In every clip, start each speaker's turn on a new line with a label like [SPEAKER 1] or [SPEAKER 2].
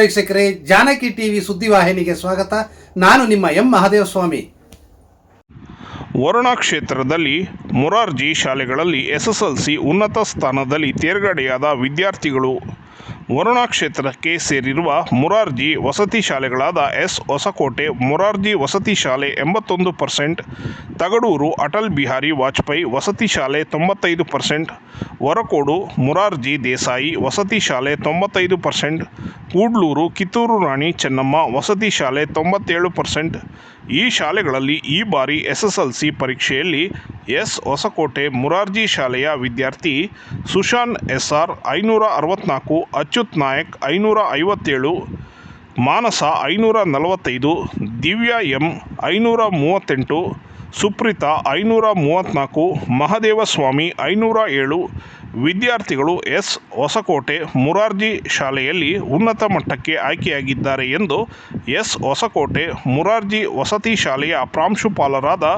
[SPEAKER 1] ವೀಕ್ಷಕರೇ, ಜಾನಕಿ ಟಿವಿ ಸುದ್ದಿವಾಹಿನಿಗೆ ಸ್ವಾಗತ. ನಾನು ನಿಮ್ಮ ಎಂ ಮಹಾದೇವಸ್ವಾಮಿ.
[SPEAKER 2] ವರುಣಾ ಕ್ಷೇತ್ರದಲ್ಲಿ ಮೊರಾರ್ಜಿ ಶಾಲೆಗಳಲ್ಲಿ ಎಸ್ಎಸ್ಎಲ್ಸಿ ಉನ್ನತ ಸ್ಥಾನದಲ್ಲಿ ತೇರ್ಗಡೆಯಾದ ವಿದ್ಯಾರ್ಥಿಗಳು ವರುಣಾ ಕ್ಷೇತ್ರಕ್ಕೆ ಸೇರಿರುವ ಮೊರಾರ್ಜಿ ವಸತಿ ಶಾಲೆಗಳಾದ ಎಸ್ ಹೊಸಕೋಟೆ, ಮೊರಾರ್ಜಿ ವಸತಿ ಶಾಲೆ ಎಂಬತ್ತೊಂದು ಪರ್ಸೆಂಟ್, ತಗಡೂರು ಅಟಲ್ ಬಿಹಾರಿ ವಾಜಪೇಯಿ ವಸತಿ ಶಾಲೆ ತೊಂಬತ್ತೈದು ಪರ್ಸೆಂಟ್ ವರಕೋಡು ಮುರಾರ್ಜಿ ದೇಸಾಯಿ ವಸತಿ ಶಾಲೆ ತೊಂಬತ್ತೈದು ಪರ್ಸೆಂಟ್, ಕೂಡ್ಲೂರು ಕಿತ್ತೂರು ರಾಣಿ ಚೆನ್ನಮ್ಮ ವಸತಿ ಶಾಲೆ ತೊಂಬತ್ತೇಳು ಪರ್ಸೆಂಟ್. ಈ ಶಾಲೆಗಳಲ್ಲಿ ಈ ಬಾರಿ ಎಸ್ಎಸ್ಎಲ್ಸಿ ಪರೀಕ್ಷೆಯಲ್ಲಿ ಎಸ್ ಹೊಸಕೋಟೆ ಮುರಾರ್ಜಿ ಶಾಲೆಯ ವಿದ್ಯಾರ್ಥಿ ಸುಶಾನ್ ಎಸ್ಆರ್ ಐನೂರ ಅರವತ್ನಾಲ್ಕು ಅಚ್ಯುತ್ ನಾಯಕ್ ಐನೂರ ಐವತ್ತೇಳು, ಮಾನಸ ಐನೂರ ನಲವತ್ತೈದು, ದಿವ್ಯಾ ಎಂ ಐನೂರ ಮೂವತ್ತೆಂಟು, ಸುಪ್ರೀತಾ ಐನೂರ ಮೂವತ್ತ್ನಾಲ್ಕು, ಮಹದೇವಸ್ವಾಮಿ ಐನೂರ ಏಳು, ವಿದ್ಯಾರ್ಥಿಗಳು ಎಸ್ ಹೊಸಕೋಟೆ ಮುರಾರ್ಜಿ ಶಾಲೆಯಲ್ಲಿ ಉನ್ನತ ಮಟ್ಟಕ್ಕೆ ಆಯ್ಕೆಯಾಗಿದ್ದಾರೆ ಎಂದು ಎಸ್ ಹೊಸಕೋಟೆ ಮುರಾರ್ಜಿ ವಸತಿ ಶಾಲೆಯ ಪ್ರಾಂಶುಪಾಲರಾದ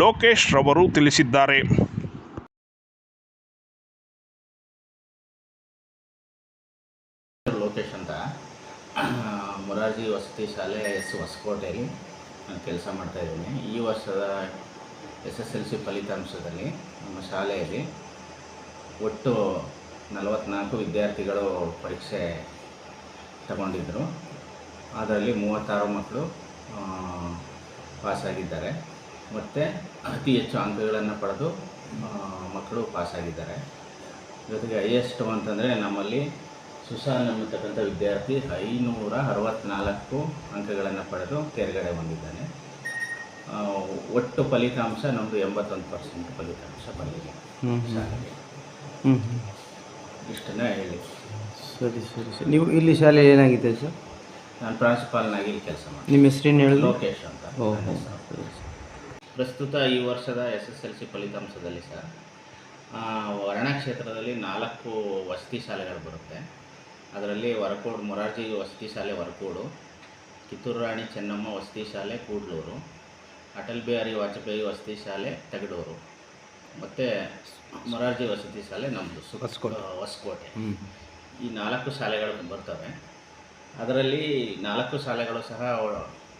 [SPEAKER 2] ಲೋಕೇಶ್ ರವರು ತಿಳಿಸಿದ್ದಾರೆ
[SPEAKER 3] ಲೋಕೇಶ್ ಅಂತ ಆ, ಮೊರಾರ್ಜಿ ವಸತಿ ಶಾಲೆ ಎಸ್ ಹೊಸಕೋಟೆಯಲ್ಲಿ ನಾನು ಕೆಲಸ ಮಾಡ್ತಾಯಿದ್ದೀನಿ ಈ ವರ್ಷದ ಎಸ್ ಎಸ್ ಎಲ್ ಸಿ ಫಲಿತಾಂಶದಲ್ಲಿ ನಮ್ಮ ಶಾಲೆಯಲ್ಲಿ ಒಟ್ಟು ನಲವತ್ತ್ನಾಲ್ಕು ವಿದ್ಯಾರ್ಥಿಗಳು ಪರೀಕ್ಷೆ ತಗೊಂಡಿದ್ದರು ಅದರಲ್ಲಿ ಮೂವತ್ತಾರು ಮಕ್ಕಳು ಪಾಸಾಗಿದ್ದಾರೆ. ಮತ್ತು ಅತಿ ಹೆಚ್ಚು ಅಂಕಗಳನ್ನು ಪಡೆದು ಮಕ್ಕಳು ಪಾಸಾಗಿದ್ದಾರೆ. ಜೊತೆಗೆ ಹೈಯೆಸ್ಟು ಅಂತಂದರೆ ನಮ್ಮಲ್ಲಿ ಸುಶಾನ್ ಎಂಬತಕ್ಕಂಥ ವಿದ್ಯಾರ್ಥಿ ಐನೂರ ಅರವತ್ತ್ನಾಲ್ಕು ಅಂಕಗಳನ್ನು ಪಡೆದು ತೇರ್ಗಡೆ ಹೊಂದಿದ್ದಾನೆ ಒಟ್ಟು ಫಲಿತಾಂಶ ನಮ್ಮದು ಎಂಬತ್ತೊಂದು ಪರ್ಸೆಂಟ್ ಫಲಿತಾಂಶ ಬಂದಿದೆ. ಶಾಲೆಗೆ. ಇಷ್ಟನ್ನ ಹೇಳಿ.
[SPEAKER 4] ಸರಿ ಸರಿ ಸರ್. ನೀವು ಇಲ್ಲಿ ಶಾಲೆ ಏನಾಗಿದೆ ಸರ್?
[SPEAKER 3] ನಾನು ಪ್ರಾಂಶುಪಾಲನಾಗಿ ಇಲ್ಲಿ ಕೆಲಸ ಮಾಡಿ
[SPEAKER 4] ನಿಮ್ಮ ಹೆಸರೇನು ಹೇಳಿ?
[SPEAKER 3] ಲೋಕೇಶ್ ಅಂತ. ಪ್ರಸ್ತುತ ಈ ವರ್ಷದ ಎಸ್ ಎಸ್ ಎಲ್ ಸಿ ಫಲಿತಾಂಶದಲ್ಲಿ ಸರ್ ವರ್ಣ ಕ್ಷೇತ್ರದಲ್ಲಿ ನಾಲ್ಕು ವಸತಿ ಶಾಲೆಗಳು ಬರುತ್ತೆ. ಅದರಲ್ಲಿ ವರಕೋಡು ಮೊರಾರ್ಜಿ ವಸತಿ ಶಾಲೆ ವರಕೋಡು ಕಿತ್ತೂರು ರಾಣಿ ಚೆನ್ನಮ್ಮ ವಸತಿ ಶಾಲೆ ಕೂಡ್ಲೂರು ಅಟಲ್ ಬಿಹಾರಿ ವಾಜಪೇಯಿ ವಸತಿ ಶಾಲೆ ತಗಡೂರು ಮತ್ತು ಮೊರಾರ್ಜಿ ವಸತಿ ಶಾಲೆ ನಮ್ಮದು
[SPEAKER 4] ಹೊಸಕೋಟೆ.
[SPEAKER 3] ಹೊಸಕೋಟೆ. ಈ ನಾಲ್ಕು ಶಾಲೆಗಳು ಬರ್ತವೆ. ಅದರಲ್ಲಿ ನಾಲ್ಕು ಶಾಲೆಗಳು ಸಹ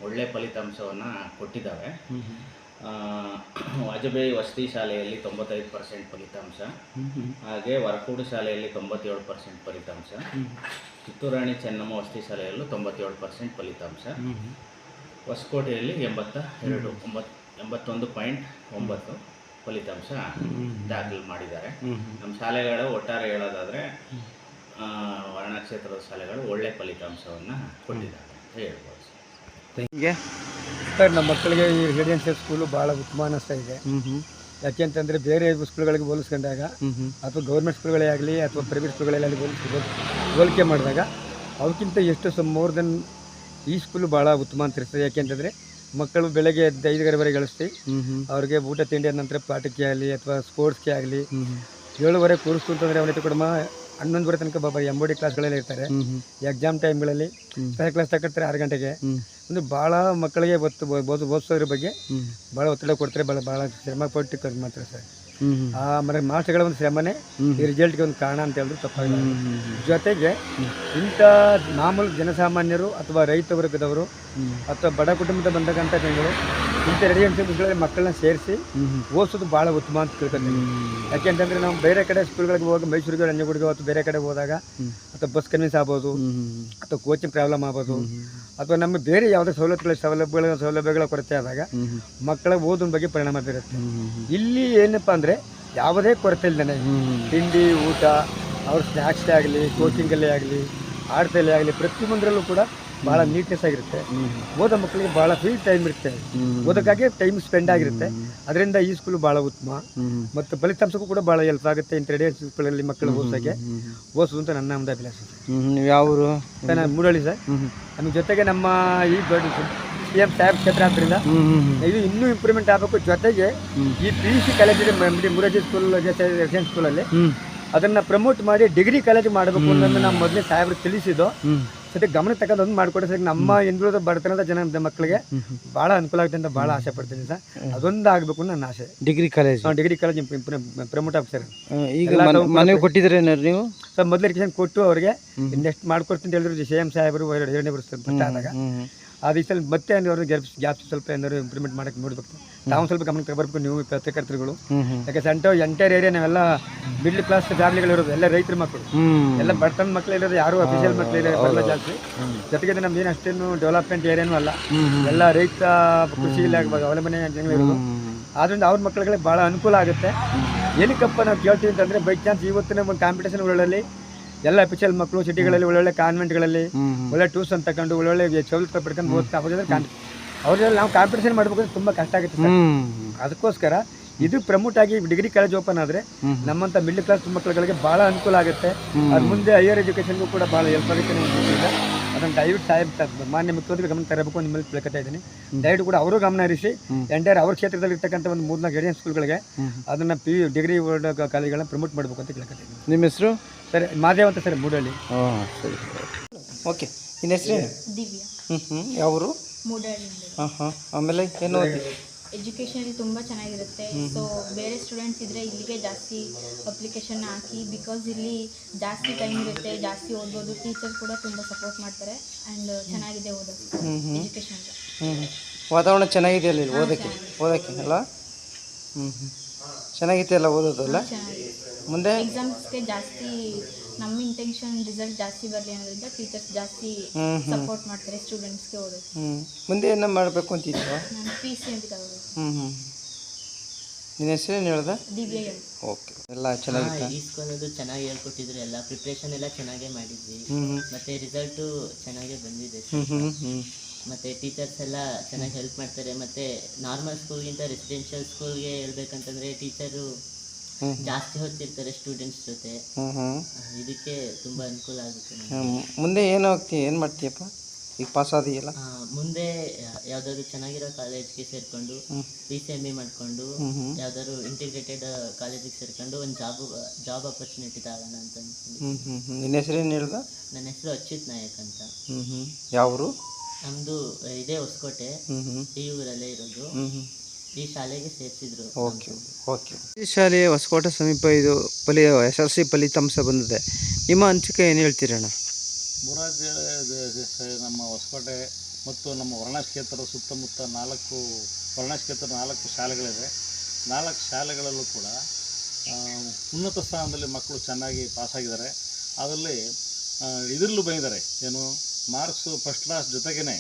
[SPEAKER 3] ಒಳ್ಳೆಯ ಫಲಿತಾಂಶವನ್ನು ಕೊಟ್ಟಿದ್ದಾವೆ. ವಾಜಪೇಯಿ ವಸತಿ ಶಾಲೆಯಲ್ಲಿ ತೊಂಬತ್ತೈದು ಪರ್ಸೆಂಟ್ ಫಲಿತಾಂಶ. ಹಾಗೆ ವರಕೂಡು ಶಾಲೆಯಲ್ಲಿ ತೊಂಬತ್ತೇಳು ಪರ್ಸೆಂಟ್ ಫಲಿತಾಂಶ. ಕಿತ್ತೂರಾಣಿ ಚೆನ್ನಮ್ಮ ವಸತಿ ಶಾಲೆಯಲ್ಲೂ ತೊಂಬತ್ತೇಳು ಪರ್ಸೆಂಟ್ ಫಲಿತಾಂಶ. ಹೊಸಕೋಟೆಯಲ್ಲಿ ಎಂಬತ್ತ ಎರಡು ಒಂಬತ್ತು ಎಂಬತ್ತೊಂದು ಪಾಯಿಂಟ್ ಒಂಬತ್ತು ಫಲಿತಾಂಶ ದಾಖಲು ಮಾಡಿದ್ದಾರೆ. ನಮ್ಮ ಶಾಲೆಗಳು ಒಟ್ಟಾರೆ ಹೇಳೋದಾದರೆ ವರ್ಣಕ್ಷೇತ್ರದ ಶಾಲೆಗಳು ಒಳ್ಳೆಯ ಫಲಿತಾಂಶವನ್ನು ಕೊಟ್ಟಿದ್ದಾರೆ ಅಂತ ಹೇಳ್ಬೋದು ಸರ್.
[SPEAKER 5] ಸರ್ ನಮ್ಮ ಮಕ್ಕಳಿಗೆ ಈ ರೆಸಿಡೆನ್ಷಿಯಲ್ ಸ್ಕೂಲು ಭಾಳ ಉತ್ತಮ ಅನ್ನಿಸ್ತಾ ಇದೆ. ಯಾಕೆಂತಂದರೆ ಬೇರೆ ಸ್ಕೂಲ್ಗಳಿಗೆ ಹೋಲಿಸ್ಕೊಂಡಾಗ. ಅಥವಾ ಗೌರ್ಮೆಂಟ್ ಸ್ಕೂಲ್ಗಳೇ ಆಗಲಿ ಅಥವಾ ಪ್ರೈವೇಟ್ ಸ್ಕೂಲ್ಗಳೇ ಆಗಲಿ ಹೋಲಿಕೆ ಮಾಡಿದಾಗ ಅವಕ್ಕಿಂತ ಎಷ್ಟು ಸಮ್ ಮೋರ್ ದೆನ್ ಈ ಸ್ಕೂಲು ಭಾಳ ಉತ್ತಮ ಅಂತ ಇರ್ತದೆ ಯಾಕೆಂತಂದರೆ ಮಕ್ಕಳು ಬೆಳಗ್ಗೆ ಎದ್ದು ಐದುವರೆವರೆಗೆ ಗಳಿಸ್ತಿ
[SPEAKER 4] ಗಳಿಸ್ತೀವಿ.
[SPEAKER 5] ಅವ್ರಿಗೆ ಊಟ ತಿಂಡಿಯ ನಂತರ ಪಾಠಕ್ಕೆ ಆಗಲಿ ಅಥವಾ ಸ್ಪೋರ್ಟ್ಸ್ಗೆ ಆಗಲಿ. ಏಳುವರೆ ಕೂರಿಸ್ತು ಅಂತಂದರೆ ಅವನಿಗೆ ಕೂಡ ಹನ್ನೊಂದುವರೆ ತನಕ ಬಾಬಾ ಎಂಬೋಡಿ ಕ್ಲಾಸ್ಗಳಲ್ಲಿ ಇರ್ತಾರೆ. ಎಕ್ಸಾಮ್ ಟೈಮ್ಗಳಲ್ಲಿ ಕ್ಲಾಸ್ ತಗೊಳ್ತಾರೆ ಆರು ಗಂಟೆಗೆ ಒಂದು ಭಾಳ ಮಕ್ಕಳಿಗೆ ಒತ್ತು ಓದು ಓದಿಸೋದ್ರ ಬಗ್ಗೆ. ಭಾಳ ಒತ್ತಡ ಕೊಡ್ತಾರೆ ಭಾಳ ಭಾಳ ಶ್ರಮ ಪಟ್ಟು ಕರ್ ಮಾಡ್ತಾರೆ ಸರ್. ಆ ಮನೆ ಮಾಸ್ಟರ್ಗಳ ಒಂದು ಶ್ರಮನೇ ಈ ರಿಸಲ್ಟ್ಗೆ ಒಂದು ಕಾರಣ ಅಂತ ಹೇಳಿದ್ರು ತಪ್ಪಾಗಿಲ್ಲ. ಜೊತೆಗೆ ಇಂಥ ಮಾಮೂಲು ಜನಸಾಮಾನ್ಯರು ಅಥವಾ ರೈತ ವರ್ಗದವರು ಅಥವಾ ಬಡ ಕುಟುಂಬದ ಬಂದಕ್ಕಂಥ ಜನಗಳು ಇಂಥ ರೆಡಿಯನ್ಸ್ಗಳಲ್ಲಿ ಮಕ್ಕಳನ್ನ ಸೇರಿಸಿ. ಓದಿಸೋದು ಭಾಳ ಉತ್ತಮ ಅಂತ
[SPEAKER 4] ತಿಳ್ಕೊತೀವಿ
[SPEAKER 5] ಯಾಕೆಂತಂದ್ರೆ ನಾವು ಬೇರೆ ಕಡೆ ಸ್ಕೂಲ್ಗಳಿಗೆ ಹೋಗಿ ಮೈಸೂರಿಗೆ ರಂಜಗುಡಿಗೆ ಅಥವಾ ಬೇರೆ ಕಡೆ ಹೋದಾಗ ಅಥವಾ ಬಸ್ ಕನ್ವಿನ್ಸ್ ಆಗ್ಬೋದು. ಅಥವಾ ಕೋಚಿಂಗ್ ಪ್ರಾಬ್ಲಮ್ ಆಗ್ಬೋದು. ಅಥವಾ ನಮ್ಮ ಬೇರೆ ಯಾವುದೇ ಸವಲತ್ತುಗಳ ಸೌಲಭ್ಯಗಳ ಸೌಲಭ್ಯಗಳ ಕೊರತೆ ಆದಾಗ. ಮಕ್ಕಳ ಓದಿನ ಬಗ್ಗೆ ಪರಿಣಾಮ ಬೀರುತ್ತೆ. ಇಲ್ಲಿ ಏನಪ್ಪ ಅಂದರೆ ಯಾವುದೇ ಕೊರತೆ ಇಲ್ಲದೇ. ತಿಂಡಿ ಊಟ ಅವ್ರ ಸ್ನ್ಯಾಕ್ಸೇ ಆಗಲಿ ಕೋಚಿಂಗಲ್ಲೇ ಆಗಲಿ ಆಟದಲ್ಲೇ ಆಗಲಿ ಪ್ರತಿಯೊಂದರಲ್ಲೂ ಕೂಡ ಭಾಳ ನೀಟ್ನೆಸ್ ಆಗಿರುತ್ತೆ ಓದೋ ಮಕ್ಕಳಿಗೆ ಬಹಳ ಫ್ರೀ ಟೈಮ್ ಇರುತ್ತೆ ಓದಕ್ಕಾಗಿ ಟೈಮ್ ಸ್ಪೆಂಡ್ ಆಗಿರುತ್ತೆ ಅದರಿಂದ ಈ ಸ್ಕೂಲ್ ಬಹಳ ಉತ್ತಮ. ಮತ್ತು ಫಲಿತಾಂಶಕ್ಕೂ ಕೂಡ ಬಹಳ ಹೆಲ್ಪ್ ಆಗುತ್ತೆ ಇಂಥ ರೆಡಿ ಸ್ಕೂಲಲ್ಲಿ ಮಕ್ಕಳು ಓದಿಸೋಕ್ಕೆ ಓದಿಸೋದು ಅಂತ ನನ್ನ ಒಂದು ಅಭಿಲಾಷೆ.
[SPEAKER 4] ನೀವು ಯಾವ
[SPEAKER 5] ನಾನು ಮೂಡಳ್ಳಿ ಸರ್. ನಮ್ಮ ಜೊತೆಗೆ ನಮ್ಮ ಈ ದೊಡ್ಡ ಸಿ ಎಂ ಸಾಹೇಬ್ ಕ್ಷೇತ್ರ ಆದ್ದರಿಂದ. ಇದು ಇನ್ನೂ ಇಂಪ್ರೂವ್ಮೆಂಟ್ ಆಗಬೇಕು ಜೊತೆಗೆ ಈ ಪಿ ಯು ಸಿ ಕಾಲೇಜಿಗೆ ಮುರಾಜಿ ಸ್ಕೂಲ್ ರೆಸಿಡೆನ್ಸ್ ಸ್ಕೂಲಲ್ಲಿ. ಅದನ್ನು ಪ್ರಮೋಟ್ ಮಾಡಿ ಡಿಗ್ರಿ ಕಾಲೇಜ್ ಮಾಡಬೇಕು ಅನ್ನೋದನ್ನ ನಾವು ಮೊದಲೇ ಸಾಹೇಬ್ರು ತಿಳಿಸಿದ್ದು. ಸದ್ಯ ಗಮನ ತಗೊಂಡು ಒಂದು ಮಾಡಿಕೊಟ್ರೆ ಸರ್. ನಮ್ಮ ಹಿಂದುಳಿದ ಬಡತನದ ಜನ ಮಕ್ಕಳಿಗೆ ಬಹಳ ಅನುಕೂಲ ಆಗುತ್ತೆ ಅಂತ ಬಹಳ ಆಸೆ ಪಡ್ತೀನಿ ಸರ್. ಅದೊಂದು ಆಗಬೇಕು ನನ್ನ ಆಸೆ.
[SPEAKER 4] Degree college
[SPEAKER 5] degree college promote officer
[SPEAKER 4] ಈಗ ಮನೆಗೆ ಕೊಟ್ಟಿದ್ರೆ ನೀವು?
[SPEAKER 5] ಸರ್ ಮೊದಲು ಕೊಟ್ಟು ಅವ್ರಿಗೆ ನೆಕ್ಸ್ಟ್ ಮಾಡ್ಕೊಡ್ತೀನಿ ಹೇಳಿದ್ರು ಸಿ ಎಂ ಸಾಹೇಬರು ಎರಡು ಎರಡನೇ ಬರ್ತಾರೆ ಆದಾಗ
[SPEAKER 4] ಹ್ಮ್.
[SPEAKER 5] ಅದು ಮತ್ತೆ ಅವ್ರಿಗೆ ಗ್ಯಾಪ್ ಸ್ವಲ್ಪ ಏನಾದ್ರು ಇಂಪ್ರೂವ್ಮೆಂಟ್ ಮಾಡಕ್ಕೆ ನೋಡ್ಬೇಕು ನಾವು ಸ್ವಲ್ಪ ಗಮನಕ್ಕೆ ತಗೋಬೇಕು ನೀವು ಪತ್ರಕರ್ತರುಗಳು. ಯಾಕೆ ಸೆಂಟರ್ ಎಂಟೈರ್ ಏರಿಯಾ ನಾವೆಲ್ಲ ಮಿಡ್ಲ್ ಕ್ಲಾಸ್ ಫ್ಯಾಮಿಲಿಗಳಿರೋದು ಎಲ್ಲ ರೈತರ ಮಕ್ಕಳು. ಎಲ್ಲ ಬಡತನ ಮಕ್ಕಳು ಇರೋದು ಯಾರು ಅಫಿಷಿಯಲ್ ಮಕ್ಕಳು ಇರೋದು ಜಾಸ್ತಿ. ಜೊತೆಗೆ ನಮ್ದು ಏನು ಅಷ್ಟೇನು ಡೆವಲಪ್ಮೆಂಟ್ ಏರಿಯಾನೂ ಅಲ್ಲ. ಎಲ್ಲ ರೈತ ಕೃಷಿ ಇಲಾಖೆ ಅವಲಂಬನೆ ಆದ್ರಿಂದ ಅವ್ರ ಮಕ್ಕಳಿಗೆ ಭಾಳ ಅನುಕೂಲ ಆಗುತ್ತೆ. ಏನಕ್ಕಪ್ಪ ನಾವು ಕೇಳ್ತೀವಿ ಅಂತಂದ್ರೆ ಬೈ ಚಾನ್ಸ್ ಇವತ್ತಿನ ಒಂದು ಕಾಂಪಿಟೇಷನ್ಗಳಲ್ಲಿ ಎಲ್ಲ ಅಫಿಷಿಯಲ್ ಮಕ್ಕಳು ಸಿಟಿಗಳಲ್ಲಿ ಒಳ್ಳೊಳ್ಳೆ ಕಾನ್ವೆಂಟ್ಗಳಲ್ಲಿ ಒಳ್ಳೆ ಟ್ಯೂಷನ್ ತಗೊಂಡು ಒಳ್ಳೊಳ್ಳೆ ಚೌಲ್ ಪಡ್ಕೊಂಡು ಓದ್ತಾ ಹೋಗಿದ್ರೆ ಕಾನ್ ಅವ್ರಲ್ಲಿ ನಾವು ಕಾಂಪಿಟೇಷನ್ ಮಾಡ್ಬೇಕು ಅಂದ್ರೆ ತುಂಬ ಕಷ್ಟ ಆಗುತ್ತೆ ಸರ್. ಅದಕ್ಕೋಸ್ಕರ ಇದು ಪ್ರಮೋಟ್ ಆಗಿ ಡಿಗ್ರಿ ಕಾಲೇಜ್ ಓಪನ್ ಆದರೆ ನಮ್ಮಂತ ಮಿಡ್ಲ್ ಕ್ಲಾಸ್ ಮಕ್ಕಳುಗಳಿಗೆ ಬಹಳ ಅನುಕೂಲ ಆಗುತ್ತೆ. ಅದು ಮುಂದೆ ಹೈಯರ್ ಎಜುಕೇಷನ್ಗೂ ಕೂಡ ಬಹಳ ಹೆಲ್ಪ್ ಆಗುತ್ತೆ ಅದನ್ನು ದಯವಿಟ್ಟು ಸಾಹೇಬ್ ಮಾನ್ಯ ಮುಖ್ಯಮಂತ್ರಿ ಗಮನ ತರಬೇಕು ನಿಮ್ಮಲ್ಲಿ ಕೇಳ್ಕೊತಾ ಇದ್ದೀನಿ. ದಯವಿಟ್ಟು ಕೂಡ ಅವರು ಗಮನ ಹರಿಸಿ ಎಂಟೈರ್ ಅವ್ರ ಕ್ಷೇತ್ರದಲ್ಲಿ ಇರ್ತಕ್ಕಂಥ ಒಂದು ಮೂರ್ನಾಲ್ಕು ಗೈಡೆನ್ಸ್ ಸ್ಕೂಲ್ಗಳಿಗೆ ಅದನ್ನು ಪಿ ಯು ಡಿಗ್ರಿ ಕಾಲೇಜ್ಗಳನ್ನ ಪ್ರಮೋಟ್ ಮಾಡಬೇಕು ಅಂತ ಕೇಳ್ಕೊತಾ ಇದ್ದೀನಿ.
[SPEAKER 4] ನಿಮ್ಮ ಹೆಸರು?
[SPEAKER 5] ಸರಿ ಮಾದೇವ್ ಅಂತ ಸರ್ ಮೂಡಳ್ಳಿ.
[SPEAKER 4] ಹಾಂ ಸರಿ. ಓಕೆ ನಿನ್ನ ಹೆಸರು?
[SPEAKER 6] ದಿವ್ಯಾ.
[SPEAKER 4] ಹ್ಞೂ ಹ್ಞೂ ಯಾವರು? ಹಾಂ ಹಾಂ ಆಮೇಲೆ ಏನು
[SPEAKER 6] ಅಲ್ಲಿ ತುಂಬ ಚೆನ್ನಾಗಿರುತ್ತೆ. ಸೊ ಬೇರೆ ಸ್ಟೂಡೆಂಟ್ಸ್ ಇದ್ರೆ ಇಲ್ಲಿಗೆ ಜಾಸ್ತಿ ಅಪ್ಲಿಕೇಶನ್ ಹಾಕಿ ಬಿಕಾಸ್ ಇಲ್ಲಿ ಜಾಸ್ತಿ ಟೈಮ್ ಇರುತ್ತೆ ಜಾಸ್ತಿ ಓದ್ಬೋದು ಟೀಚರ್ ಕೂಡ ತುಂಬ ಸಪೋರ್ಟ್ ಮಾಡ್ತಾರೆ ಅಂಡ್ ಚೆನ್ನಾಗಿದೆ ಓದೋದು ಎಜುಕೇಷನ್
[SPEAKER 4] ವಾತಾವರಣ ಚೆನ್ನಾಗಿದೆ ಅಲ್ಲಿ ಓದಕ್ಕೆ? ಓದಕ್ಕೆ ಅಲ್ಲ? ಹ್ಞೂ ಹ್ಞೂ ಚೆನ್ನಾಗಿತ್ತೆ ಅಲ್ಲ ಓದೋದಲ್ಲ ಮುಂದೆ?
[SPEAKER 6] ಎಕ್ಸಾಮ್ಸ್ಗೆ ಜಾಸ್ತಿ ನಮ್ಮ ಇಂಟೆನ್ಷನ್ ರಿಸಲ್ಟ್ ಜಾಸ್ತಿ ಬರಲಿ ಅನ್ನೋದ್ರಿಂದ ಟೀಚರ್ಸ್ ಜಾಸ್ತಿ ಸಪೋರ್ಟ್ ಮಾಡ್ತಾರೆ ಸ್ಟೂಡೆಂಟ್ಸ್ಗೆ ಓದೋದು
[SPEAKER 4] ಮುಂದೆ ಏನೋ ಮಾಡಬೇಕು ಅಂತಿದ್ವಾ
[SPEAKER 6] ನಾನು ಪಿ ಸಿ ಅಂತ
[SPEAKER 4] ಹ್ಞೂ ಹ್ಞೂ ನಿನ್ನ ಹೆಸರೇನು ಹೇಳ್ದೆ?
[SPEAKER 6] ದಿವ್ಯಾ
[SPEAKER 4] ಓಕೆ ಎಲ್ಲ ಚೆನ್ನಾಗಿತ್ತಾ?
[SPEAKER 7] ಈ ಸ್ಕೂಲದು ಚೆನ್ನಾಗಿ ಹೇಳ್ಕೊಟ್ಟಿದ್ರು ಎಲ್ಲ. ಪ್ರಿಪ್ರೇಷನ್ ಎಲ್ಲ ಚೆನ್ನಾಗೇ ಮಾಡಿದ್ವಿ. ಮತ್ತೆ ರಿಸಲ್ಟು ಚೆನ್ನಾಗೇ ಬಂದಿದೆ.
[SPEAKER 4] ಹ್ಞೂ ಹ್ಞೂ ಹ್ಞೂ
[SPEAKER 7] ಮತ್ತೆ ಟೀಚರ್ಸ್ ಎಲ್ಲ ಚೆನ್ನಾಗಿ ಹೆಲ್ಪ್ ಮಾಡ್ತಾರೆ. ಮತ್ತೆ ನಾರ್ಮಲ್ ಸ್ಕೂಲ್ಗಿಂತ ರೆಸಿಡೆನ್ಷಿಯಲ್ ಸ್ಕೂಲ್ಗೆ ಹೇಳ್ಬೇಕಂತಂದ್ರೆ ಟೀಚರು. ಜಾಸ್ತಿ ಹೊತ್ತಿರ್ತಾರೆ ಸ್ಟೂಡೆಂಟ್ಸ್ ಜೊತೆ. ಇದಕ್ಕೆ ತುಂಬಾ ಅನುಕೂಲ ಆಗುತ್ತೆ ನಮ್ಗೆ.
[SPEAKER 4] ಮುಂದೆ ಏನು ಹೋಗ್ತೀಯ ಏನು ಮಾಡ್ತೀಯಪ್ಪ? ಈಗ ಪಾಸ್ ಆದಿಯಲ್ಲ?
[SPEAKER 7] ಆ, ಮುಂದೆ ಯಾವ್ದಾದ್ರು ಚೆನ್ನಾಗಿರೋ ಕಾಲೇಜ್ಗೆ ಸೇರ್ಕೊಂಡು ಪಿ ಸಿ ಎಂ ಇ ಮಾಡಿಕೊಂಡು ಯಾವ್ದಾದ್ರು ಇಂಟಿಗ್ರೇಟೆಡ್ ಕಾಲೇಜಿಗೆ ಸೇರ್ಕೊಂಡು ಒಂದು ಜಾಬ್ ಜಾಬ್ ಅಪರ್ಚುನಿಟಿ ತಗೋಣ ಅಂತ ನಿನ್ನ
[SPEAKER 4] ಹೆಸರು ಏನು ಹ್ಞೂ ನಿನ್ನ ಹೆಸರೇನು ಹೇಳ್ದ?
[SPEAKER 7] ನನ್ನ ಹೆಸರು ಅಚ್ಯುತ್ ನಾಯಕ್ ಅಂತ.
[SPEAKER 4] ಹ್ಞೂ ಹ್ಞೂ ಯಾವರು?
[SPEAKER 7] ನಮ್ಮದು ಇದೇ ಹೊಸಕೋಟೆ.
[SPEAKER 4] ಹ್ಞೂ ಹ್ಞೂ
[SPEAKER 7] ಈ ಊರಲ್ಲೇ ಇರೋದು.
[SPEAKER 4] ಹ್ಞೂ ಹ್ಞೂ
[SPEAKER 7] ಈ ಶಾಲೆಗೆ ಸೇರಿಸಿದ್ರು.
[SPEAKER 4] Okay okay. ಈ ಶಾಲೆ ಹೊಸಕೋಟೆ ಸಮೀಪ ಇದು ಫಲಿ ಎಸ್ ಎಲ್ ಸಿ ಫಲಿತಾಂಶ ಬಂದಿದೆ. ನಿಮ್ಮ ಹಂಚಿಕೆ ಏನು ಹೇಳ್ತೀರಣ್ಣ
[SPEAKER 8] ಮುರಾರ್ಜಿ ನಮ್ಮ ಹೊಸಕೋಟೆ ಮತ್ತು ನಮ್ಮ ವರ್ಣ ಕ್ಷೇತ್ರದ ಸುತ್ತಮುತ್ತ ನಾಲ್ಕು ವರ್ಣಾಶ್ಕೇತ್ರ ನಾಲ್ಕು ಶಾಲೆಗಳಿವೆ ನಾಲ್ಕು ಶಾಲೆಗಳಲ್ಲೂ ಕೂಡ ಆ, ಉನ್ನತ ಸ್ಥಾನದಲ್ಲಿ ಮಕ್ಕಳು ಚೆನ್ನಾಗಿ ಪಾಸಾಗಿದ್ದಾರೆ. ಅದರಲ್ಲಿ ಇದರಲ್ಲೂ ಬಂದಿದ್ದಾರೆ. ಏನು ಮಾರ್ಕ್ಸು ಫಸ್ಟ್ ಕ್ಲಾಸ್ ಜೊತೆಗೇ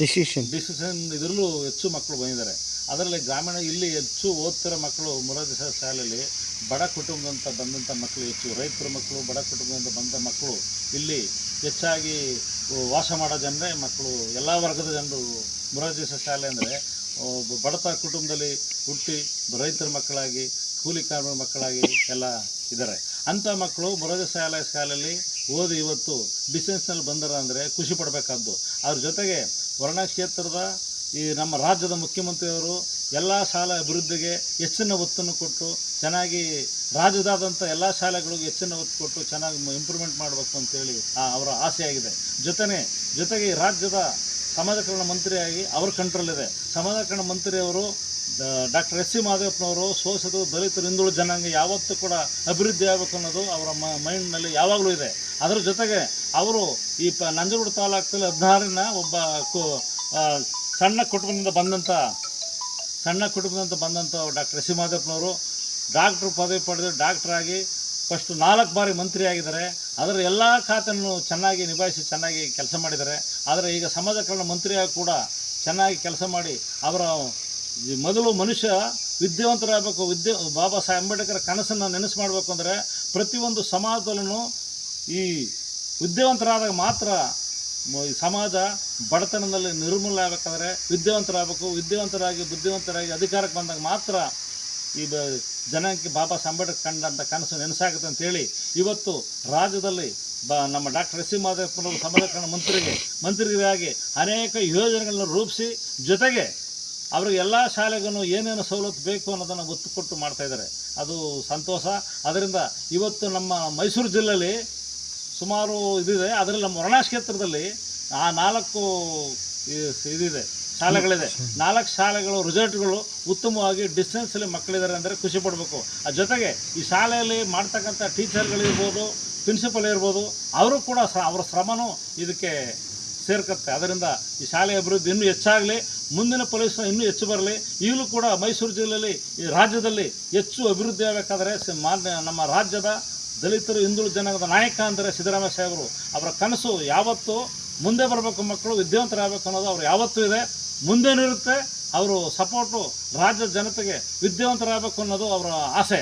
[SPEAKER 4] ಡಿಸಿಷನ್
[SPEAKER 8] ಡಿಸಿಷನ್ ಇದರಲ್ಲೂ ಹೆಚ್ಚು ಮಕ್ಕಳು ಬಂದಿದ್ದಾರೆ. ಅದರಲ್ಲಿ ಗ್ರಾಮೀಣ ಇಲ್ಲಿ ಹೆಚ್ಚು ಓದ್ತಿರೋ ಮಕ್ಕಳು ಮುರಾರ್ಜಿ ಸರ್ ಶಾಲೆಯಲ್ಲಿ ಬಡ ಕುಟುಂಬದಂತ ಬಂದಂಥ ಮಕ್ಕಳು ಹೆಚ್ಚು, ರೈತರ ಮಕ್ಕಳು ಬಡ ಕುಟುಂಬದಿಂದ ಬಂದ ಮಕ್ಕಳು ಇಲ್ಲಿ ಹೆಚ್ಚಾಗಿ ವಾಸ ಮಾಡೋ ಜನರೇ ಮಕ್ಕಳು ಎಲ್ಲ ವರ್ಗದ ಜನರು ಮುರಾರ್ಜಿ ಸರ್ ಶಾಲೆ ಅಂದರೆ ಬಡತ ಕುಟುಂಬದಲ್ಲಿ ಹುಟ್ಟಿ ರೈತರ ಮಕ್ಕಳಾಗಿ, ಕೂಲಿ ಕಾರ್ಮಿಕ ಮಕ್ಕಳಾಗಿ ಎಲ್ಲ ಇದ್ದಾರೆ. ಅಂಥ ಮಕ್ಕಳು ಮುರಾರ್ಜಿ ಶಾಲೆ, ಶಾಲೆಯಲ್ಲಿ ಓದಿ ಇವತ್ತು ಡಿಸ್ಟೆನ್ಸ್ನಲ್ಲಿ ಬಂದರ ಅಂದರೆ ಖುಷಿ ಪಡಬೇಕಾದ್ದು. ಅದ್ರ ಜೊತೆಗೆ ವರ್ಣ ಕ್ಷೇತ್ರದ ಈ ನಮ್ಮ ರಾಜ್ಯದ ಮುಖ್ಯಮಂತ್ರಿಯವರು ಎಲ್ಲ ಶಾಲೆ ಅಭಿವೃದ್ಧಿಗೆ ಹೆಚ್ಚಿನ ಒತ್ತನ್ನು ಕೊಟ್ಟು ಚೆನ್ನಾಗಿ ರಾಜ್ಯದಾದಂಥ ಎಲ್ಲ ಶಾಲೆಗಳಿಗೂ ಹೆಚ್ಚಿನ ಒತ್ತು ಕೊಟ್ಟು ಚೆನ್ನಾಗಿ ಇಂಪ್ರೂವ್ಮೆಂಟ್ ಮಾಡಬೇಕು ಅಂತೇಳಿ ಅವರ ಆಸೆಯಾಗಿದೆ. ಜೊತೆಗೆ ಜೊತೆಗೆ ರಾಜ್ಯದ ಸಮಾಜ ಕಲ್ಯಾಣ ಮಂತ್ರಿಯಾಗಿ ಅವ್ರ ಕಂಟ್ರೋಲಿದೆ ಸಮಾಜ ಕಲ್ಯಾಣ ಮಂತ್ರಿಯವರು ಡಾಕ್ಟರ್ ಎಸ್ ಸಿ ಮಾದೇವಪ್ಪನವರು ಶೋಷಿತ ದಲಿತರು ಹಿಂದುಳು ಜನಾಂಗ ಯಾವತ್ತೂ ಕೂಡ ಅಭಿವೃದ್ಧಿ ಆಗಬೇಕು ಅನ್ನೋದು ಅವರ ಮೈಂಡ್ನಲ್ಲಿ ಯಾವಾಗಲೂ ಇದೆ. ಅದರ ಜೊತೆಗೆ ಅವರು ಈ ಪ, ನಂಜನಗೂಡು ತಾಲೂಕಲ್ಲಿ ಹದಿನಾರಿನ ಒಬ್ಬ ಸಣ್ಣ ಕುಟುಂಬದಿಂದ ಬಂದಂಥ ಸಣ್ಣ ಕುಟುಂಬದಿಂದ ಬಂದಂಥ ಡಾಕ್ಟರ್ ಎಸ್ ಸಿ ಮಾದೇವಪ್ಪನವರು ಡಾಕ್ಟ್ರು ಪದವಿ ಪಡೆದು ಡಾಕ್ಟ್ರಾಗಿ ಫಸ್ಟ್ ನಾಲ್ಕು ಬಾರಿ ಮಂತ್ರಿ ಆಗಿದ್ದಾರೆ. ಅದರ ಎಲ್ಲ ಖಾತೆಯನ್ನು ಚೆನ್ನಾಗಿ ನಿಭಾಯಿಸಿ ಚೆನ್ನಾಗಿ ಕೆಲಸ ಮಾಡಿದ್ದಾರೆ. ಆದರೆ ಈಗ ಸಮಾಜ ಕಲ್ಯಾಣ ಮಂತ್ರಿಯಾಗಿ ಕೂಡ ಚೆನ್ನಾಗಿ ಕೆಲಸ ಮಾಡಿ ಅವರ ಮೊದಲು ಮನುಷ್ಯ ವಿದ್ಯಾವಂತರಾಗಬೇಕು, ವಿದ್ಯೆ, ಬಾಬಾ ಸಾಹೇಬ್ ಅಂಬೇಡ್ಕರ್ ಕನಸನ್ನು ನೆನೆಸು ಮಾಡಬೇಕು ಅಂದರೆ ಪ್ರತಿಯೊಂದು ಸಮಾಜದಲ್ಲೂ ಈ ವಿದ್ಯಾವಂತರಾದಾಗ ಮಾತ್ರ ಈ ಸಮಾಜ ಬಡತನದಲ್ಲಿ ನಿರ್ಮೂಲ ಆಗಬೇಕಂದ್ರೆ ವಿದ್ಯಾವಂತರಾಗಬೇಕು, ವಿದ್ಯಾವಂತರಾಗಿ, ಬುದ್ಧಿವಂತರಾಗಿ ಅಧಿಕಾರಕ್ಕೆ ಬಂದಾಗ ಮಾತ್ರ ಈ ಬ ಜನಾಂಗಕ್ಕೆ ಬಾಬಾ ಸಾಹೇಬ್ ಅಂಬೇಡ್ಕರ್ ಕಂಡಂಥ ಕನಸು ನೆನಸಾಗುತ್ತೆ ಅಂತೇಳಿ ಇವತ್ತು ರಾಜ್ಯದಲ್ಲಿ ಬ, ನಮ್ಮ ಡಾಕ್ಟರ್ ಎಸ್ ಸಿ ಮಾದೇವಪ್ಪನವರು ಕಲ್ಯಾಣ ಮಂತ್ರಿಗೆ, ಮಂತ್ರಿಗಳಾಗಿ ಅನೇಕ ಯೋಜನೆಗಳನ್ನು ರೂಪಿಸಿ ಜೊತೆಗೆ ಅವ್ರಿಗೆ ಎಲ್ಲ ಶಾಲೆಗೂ ಏನೇನು ಸವಲತ್ತು ಬೇಕು ಅನ್ನೋದನ್ನು ಗೊತ್ತು ಕೊಟ್ಟು ಮಾಡ್ತಾಯಿದ್ದಾರೆ ಅದು ಸಂತೋಷ. ಅದರಿಂದ ಇವತ್ತು ನಮ್ಮ ಮೈಸೂರು ಜಿಲ್ಲೆಯಲ್ಲಿ ಸುಮಾರು ಇದಿದೆ. ಅದರಲ್ಲಿ ನಮ್ಮ ವರ್ಣಾ ಕ್ಷೇತ್ರದಲ್ಲಿ ಆ ನಾಲ್ಕು ಇದಿದೆ, ಶಾಲೆಗಳಿದೆ. ನಾಲ್ಕು ಶಾಲೆಗಳು ರಿಸಲ್ಟ್ಗಳು ಉತ್ತಮವಾಗಿ ಡಿಸ್ಟೆನ್ಸಲ್ಲಿ ಮಕ್ಕಳಿದ್ದಾರೆ ಅಂದರೆ ಖುಷಿ ಪಡಬೇಕು. ಆ ಜೊತೆಗೆ ಈ ಶಾಲೆಯಲ್ಲಿ ಮಾಡ್ತಕ್ಕಂಥ ಟೀಚರ್ಗಳಿರ್ಬೋದು ಪ್ರಿನ್ಸಿಪಲ್ ಇರ್ಬೋದು, ಅವರು ಕೂಡ ಅವರ ಶ್ರಮನೂ ಇದಕ್ಕೆ ಸೇರ್ಕತ್ತೆ. ಅದರಿಂದ ಈ ಶಾಲೆ ಅಭಿವೃದ್ಧಿ ಇನ್ನೂ ಹೆಚ್ಚಾಗಲಿ. ಮುಂದಿನ ಪೊಲೀಸ್ ಇನ್ನೂ ಹೆಚ್ಚು ಬರಲಿ. ಈಗಲೂ ಕೂಡ ಮೈಸೂರು ಜಿಲ್ಲೆಯಲ್ಲಿ ಈ ರಾಜ್ಯದಲ್ಲಿ ಹೆಚ್ಚು ಅಭಿವೃದ್ಧಿ ಆಗಬೇಕಾದ್ರೆ ಮಾನ್ಯ ನಮ್ಮ ರಾಜ್ಯದ ದಲಿತರು, ಹಿಂದುಳಿದ ಜನಾಂಗದ ನಾಯಕ ಅಂದರೆ ಸಿದ್ದರಾಮಯ್ಯ ಸಾಹೇಬರು. ಅವರ ಕನಸು ಯಾವತ್ತೂ ಮುಂದೆ ಬರಬೇಕು ಮಕ್ಕಳು, ವಿದ್ಯಾವಂತರಾಗಬೇಕು ಅನ್ನೋದು ಅವ್ರು ಯಾವತ್ತೂ ಇದೆ. ಮುಂದೇನಿರುತ್ತೆ ಅವರು ಸಪೋರ್ಟು ರಾಜ್ಯದ ಜನತೆಗೆ ವಿದ್ಯಾವಂತರಾಗಬೇಕು ಅನ್ನೋದು ಅವರ ಆಸೆ.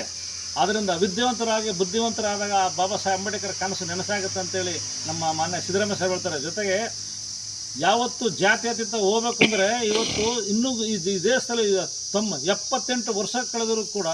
[SPEAKER 8] ಆದ್ದರಿಂದ ವಿದ್ಯಾವಂತರಾಗಿ, ಬುದ್ಧಿವಂತರಾದಾಗ ಬಾಬಾ ಸಾಹೇಬ್ ಅಂಬೇಡ್ಕರ್ ಕನಸು ನೆನಸಾಗುತ್ತೆ ಅಂತೇಳಿ ನಮ್ಮ ಮಾನ್ಯ ಸಿದ್ದರಾಮಯ್ಯ ಸಾಹೇಬ್ ಹೇಳ್ತಾರೆ. ಜೊತೆಗೆ ಯಾವತ್ತು ಜಾತ್ಯತೀತ ಹೋಗ್ಬೇಕಂದ್ರೆ ಇವತ್ತು ಇನ್ನೂ ಈ ದೇಶದಲ್ಲಿ ತಮ್ಮ ಎಪ್ಪತ್ತೆಂಟು ವರ್ಷ ಕಳೆದರೂ ಕೂಡ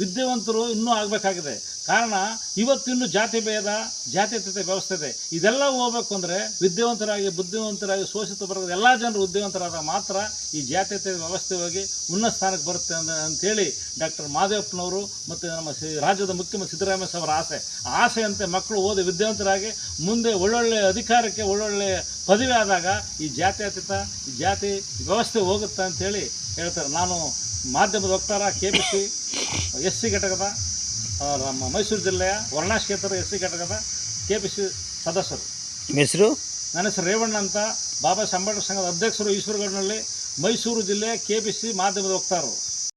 [SPEAKER 8] ವಿದ್ಯಾವಂತರು ಇನ್ನೂ ಆಗಬೇಕಾಗಿದೆ. ಕಾರಣ, ಇವತ್ತಿನ್ನು ಜಾತಿ ಭೇದ ಜಾತ್ಯತೀತ ವ್ಯವಸ್ಥೆ ಇದೆ. ಇದೆಲ್ಲ ಹೋಗ್ಬೇಕು ಅಂದರೆ ವಿದ್ಯಾವಂತರಾಗಿ, ಬುದ್ಧಿವಂತರಾಗಿ, ಶೋಷಿತ ಬರೋದು ಎಲ್ಲ ಜನರು ವಿದ್ಯಾವಂತರಾದಾಗ ಮಾತ್ರ ಈ ಜಾತ್ಯತೀತ ವ್ಯವಸ್ಥೆ ಹೋಗಿ ಉನ್ನತ ಸ್ಥಾನಕ್ಕೆ ಬರುತ್ತೆ ಅಂತ ಅಂತೇಳಿ ಡಾಕ್ಟರ್ ಮಾದೇವಪ್ಪನವರು ಮತ್ತು ನಮ್ಮ ರಾಜ್ಯದ ಮುಖ್ಯಮಂತ್ರಿ ಸಿದ್ದರಾಮಯ್ಯ ಅವರ ಆಸೆ. ಆಸೆಯಂತೆ ಮಕ್ಕಳು ಓದಿ ವಿದ್ಯಾವಂತರಾಗಿ ಮುಂದೆ ಒಳ್ಳೊಳ್ಳೆ ಅಧಿಕಾರಕ್ಕೆ, ಒಳ್ಳೊಳ್ಳೆ ಪದವಿ ಆದಾಗ ಈ ಜಾತ್ಯತೀತ, ಈ ಜಾತಿ ವ್ಯವಸ್ಥೆ ಹೋಗುತ್ತೆ ಅಂತೇಳಿ ಹೇಳ್ತಾರೆ. ನಾನು ಮಾಧ್ಯಮದ ವಕ್ತಾರ, K P C, S C ಘಟಕದ ನಮ್ಮ ಮೈಸೂರು ಜಿಲ್ಲೆಯ ವರ್ಣಾ ಕ್ಷೇತ್ರದ ಎಸ್ ಸಿ ಘಟಕದ ಕೆ ಪಿ ಸಿ ಸದಸ್ಯರು.
[SPEAKER 4] ನಿಮ್ಮ ಹೆಸರು?
[SPEAKER 8] ನನ್ನ ಹೆಸರು ರೇವಣ್ಣ ಅಂತ. ಬಾಬಾ ಸಾಹೇಬ್ ಅಂಬೇಡ್ಕರ್ ಸಂಘದ ಅಧ್ಯಕ್ಷರು ಈಶ್ವರಗಢನಲ್ಲಿ ಮೈಸೂರು ಜಿಲ್ಲೆಯ ಕೆ ಪಿ ಸಿ ಮಾಧ್ಯಮದ ವಕ್ತಾರರು.